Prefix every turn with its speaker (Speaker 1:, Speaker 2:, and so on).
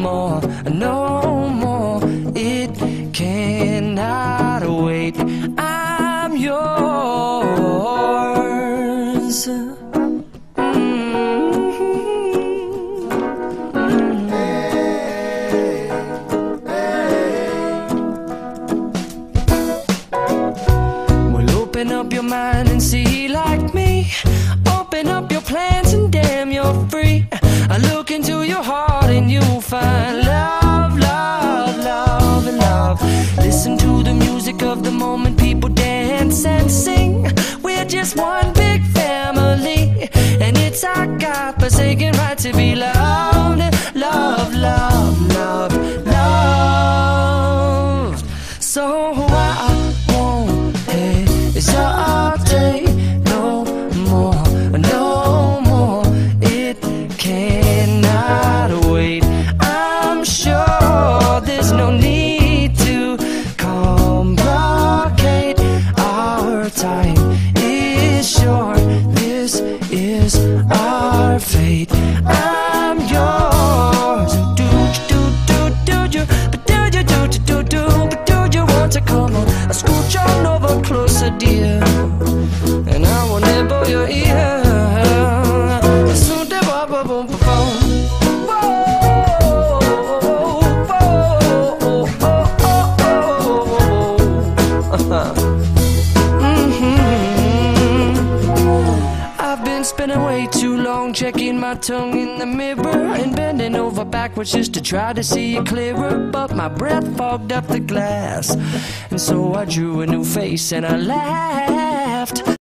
Speaker 1: more, no more. It cannot wait. I'm yours. Mm-hmm. Well, open up your mind and see like me. Open up your plans and damn, you're One big family, and it's our God-forsaken right to be loved, love, love, is sure This is our fate. I'm yours. Do do do do do, do do do do do, but do you want to come on? I on over closer, dear, and I will nibble your ear. Ba boom ba boom. Too long checking my tongue in the mirror and bending over backwards just to try to see it clearer. But my breath fogged up the glass, and so I drew a new face and I laughed.